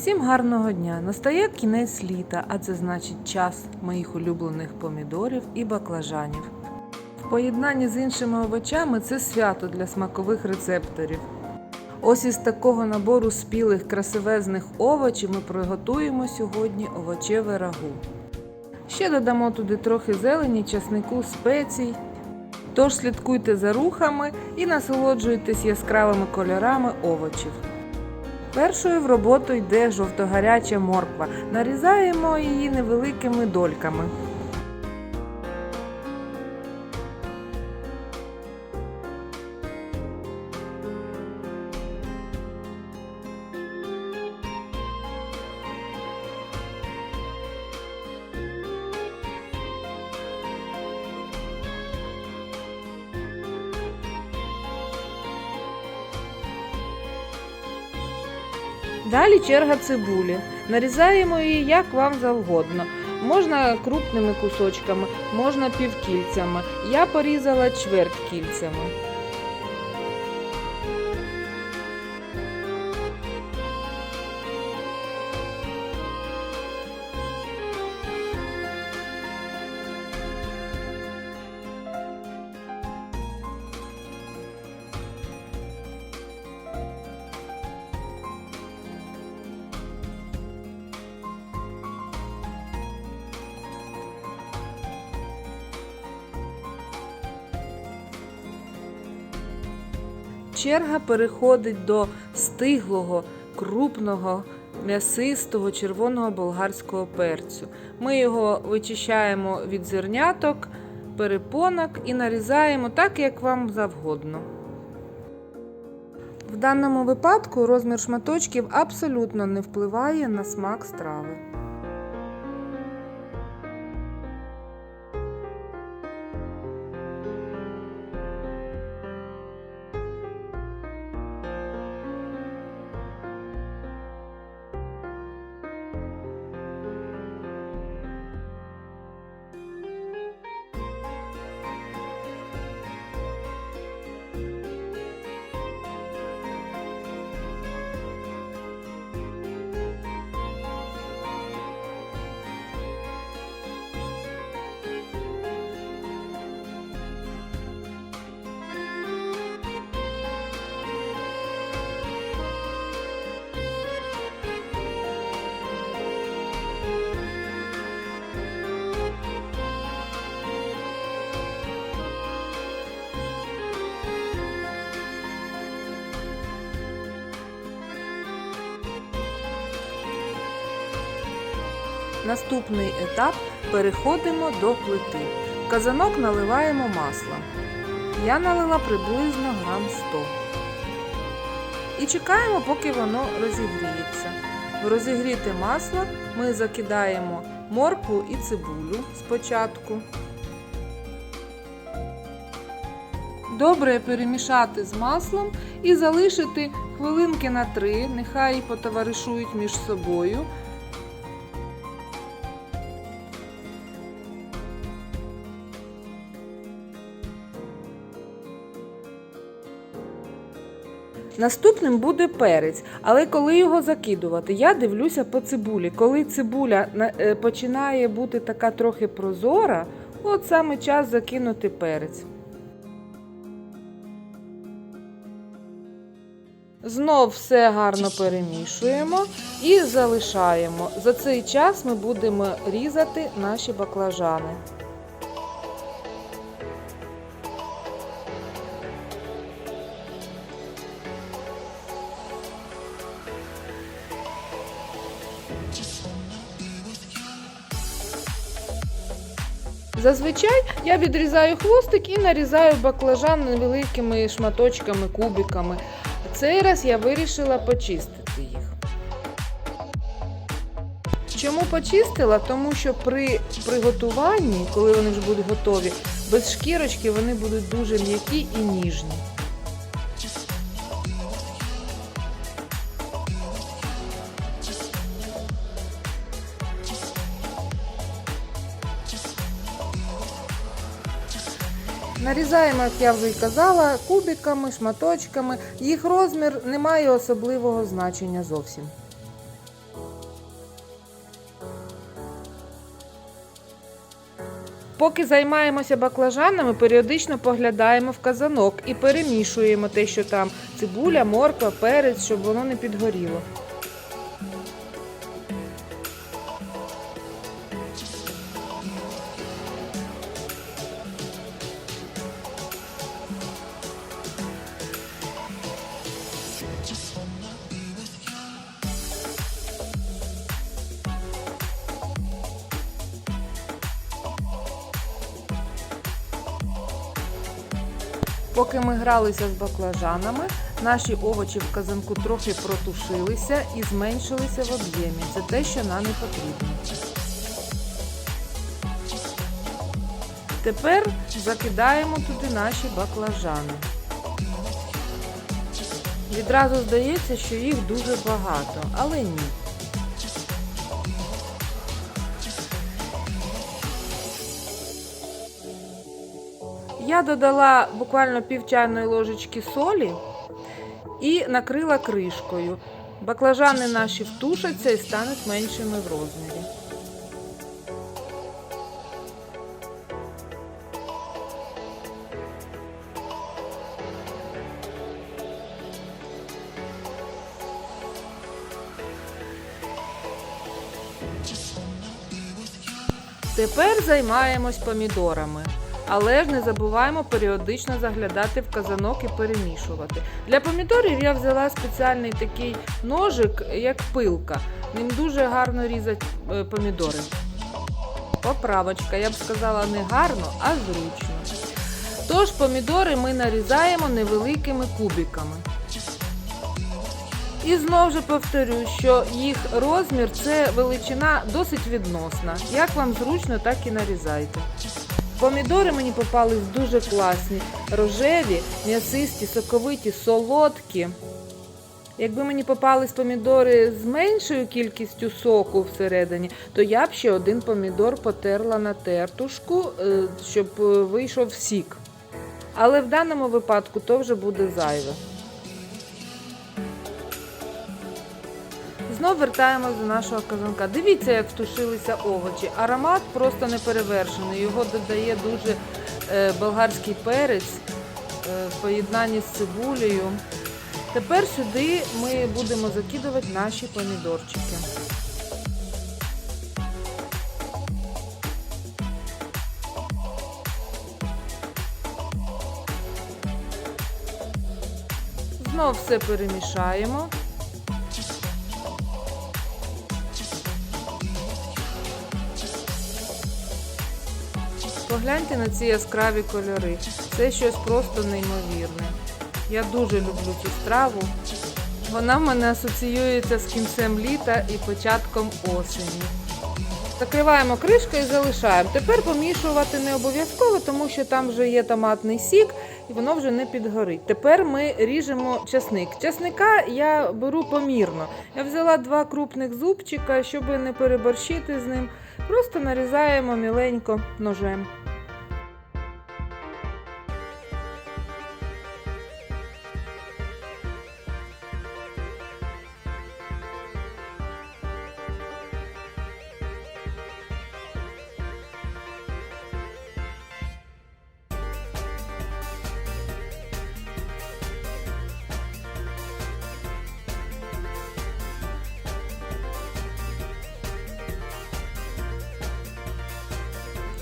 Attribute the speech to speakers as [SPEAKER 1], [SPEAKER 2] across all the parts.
[SPEAKER 1] Всім гарного дня! Настає кінець літа, а це значить час моїх улюблених помідорів і баклажанів. В поєднанні з іншими овочами це свято для смакових рецепторів. Ось із такого набору спілих красивезних овочів ми приготуємо сьогодні овочеве рагу. Ще додамо туди трохи зелені, часнику, спецій. Тож слідкуйте за рухами і насолоджуйтесь яскравими кольорами овочів. Першою в роботу йде жовтогаряча морква. Нарізаємо її невеликими дольками. Далі черга цибулі. Нарізаємо її як вам завгодно. Можна крупними кусочками, можна півкільцями. Я порізала чверть кільцями. Черга переходить до стиглого, крупного, м'ясистого червоного болгарського перцю. Ми його вичищаємо від зерняток, перепонок і нарізаємо так, як вам завгодно. В даному випадку розмір шматочків абсолютно не впливає на смак страви. Наступний етап переходимо до плити. В казанок наливаємо масло. Я налила приблизно грам 100. І чекаємо, поки воно розігріється. В розігріте масло ми закидаємо моркву і цибулю спочатку. Добре перемішати з маслом і залишити хвилинки на три, нехай потоваришують між собою. Наступним буде перець, але коли його закидувати, я дивлюся по цибулі. Коли цибуля е, починає бути така трохи прозора, от саме час закинути перець. Знов все гарно перемішуємо і залишаємо. За цей час ми будемо різати наші баклажани. Зазвичай я відрізаю хвостик і нарізаю баклажан невеликими шматочками, кубиками. Цей раз я вирішила почистити їх. Чому почистила? Тому що при приготуванні, коли вони вже будуть готові, без шкірочки вони будуть дуже м'які і ніжні. Нарізаємо, як я вже й казала, кубиками, шматочками. Їх розмір не має особливого значення зовсім. Поки займаємося баклажанами, періодично поглядаємо в казанок і перемішуємо те, що там цибуля, морква, перець, щоб воно не підгоріло. Поки ми гралися з баклажанами, наші овочі в казанку трохи протушилися і зменшилися в об'ємі. Це те, що нам не потрібно. Тепер закидаємо туди наші баклажани. Відразу здається, що їх дуже багато, але ні. Я додала буквально пів чайної ложечки солі і накрила кришкою. Баклажани наші втушаться і стануть меншими в розмірі. Тепер займаємось помідорами. Але ж не забуваємо періодично заглядати в казанок і перемішувати. Для помідорів я взяла спеціальний такий ножик, як пилка. Ним дуже гарно різать е, помідори. Поправочка, я б сказала, не гарно, а зручно. Тож помідори ми нарізаємо невеликими кубиками. І знову ж повторю, що їх розмір це величина досить відносна. Як вам зручно, так і нарізайте. Помідори мені попались дуже класні, рожеві, м'ясисті, соковиті, солодкі. Якби мені попались помідори з меншою кількістю соку всередині, то я б ще один помідор потерла на тертушку, е, щоб е, вийшов сік. Але в даному випадку то вже буде зайве. Знов вертаємось до нашого казанка. Дивіться, як втушилися овочі. Аромат просто неперевершений. Його додає дуже е, болгарський перець е, в поєднанні з цибулею. Тепер сюди ми будемо закидувати наші помідорчики. Знов все перемішаємо. Погляньте на ці яскраві кольори. Це щось просто неймовірне. Я дуже люблю цю страву. Вона в мене асоціюється з кінцем літа і початком осені. Закриваємо кришку і залишаємо. Тепер помішувати не обов'язково, тому що там вже є томатний сік і воно вже не підгорить. Тепер ми ріжемо часник. Часника я беру помірно. Я взяла два крупних зубчика, щоб не переборщити з ним. Просто нарізаємо міленько ножем.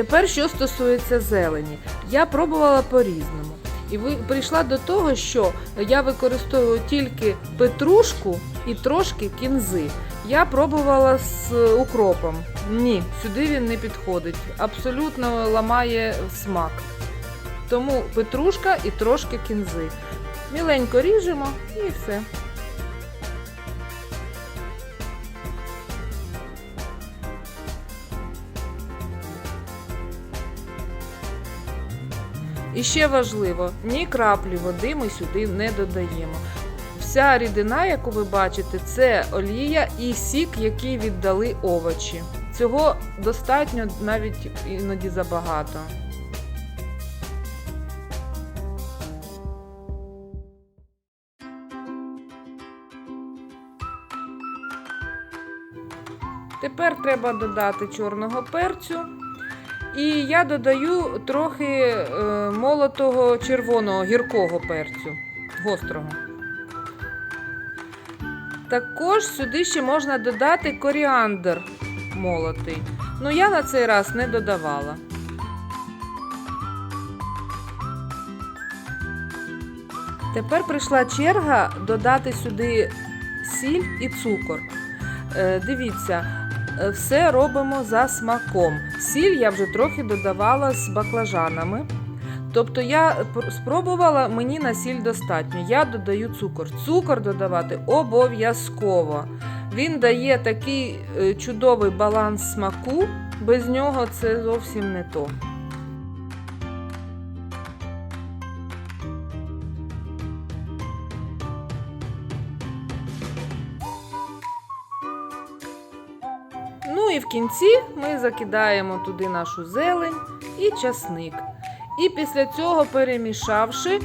[SPEAKER 1] Тепер, що стосується зелені, я пробувала по-різному. І прийшла до того, що я використовую тільки петрушку і трошки кінзи. Я пробувала з укропом. Ні, сюди він не підходить. Абсолютно ламає смак. Тому петрушка і трошки кінзи. Міленько ріжемо і все. І ще важливо, ні краплі води ми сюди не додаємо. Вся рідина, яку ви бачите, це олія і сік, який віддали овочі. Цього достатньо навіть іноді забагато. Тепер треба додати чорного перцю І я додаю трохи е, молотого червоного гіркого перцю, гострого. Також сюди ще можна додати коріандр молотий. Ну я на цей раз не додавала. Тепер прийшла черга додати сюди сіль і цукор. Е, дивіться, все робимо за смаком. Сіль я вже трохи додавала з баклажанами. Тобто я спробувала, мені на сіль достатньо. Я додаю цукор. Цукор додавати обов'язково. Він дає такий е, чудовий баланс смаку, без нього це зовсім не то. В кінці ми закидаємо туди нашу зелень і часник. І після цього, перемішавши,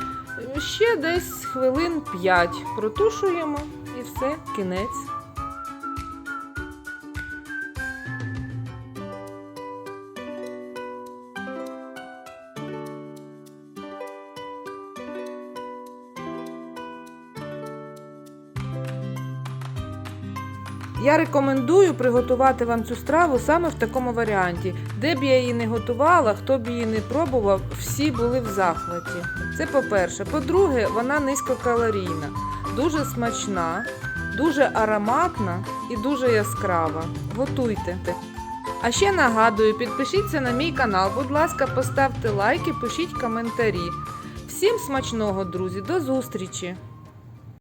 [SPEAKER 1] ще десь хвилин 5 протушуємо і все, кінець. Я рекомендую приготувати вам цю страву саме в такому варіанті. Де б я її не готувала, хто б її не пробував, всі були в захваті. Це по-перше. По-друге, вона низькокалорійна, дуже смачна, дуже ароматна і дуже яскрава. Готуйте. А ще нагадую, підпишіться на мій канал, будь ласка, поставте лайки, пишіть коментарі. Всім смачного, друзі, до зустрічі!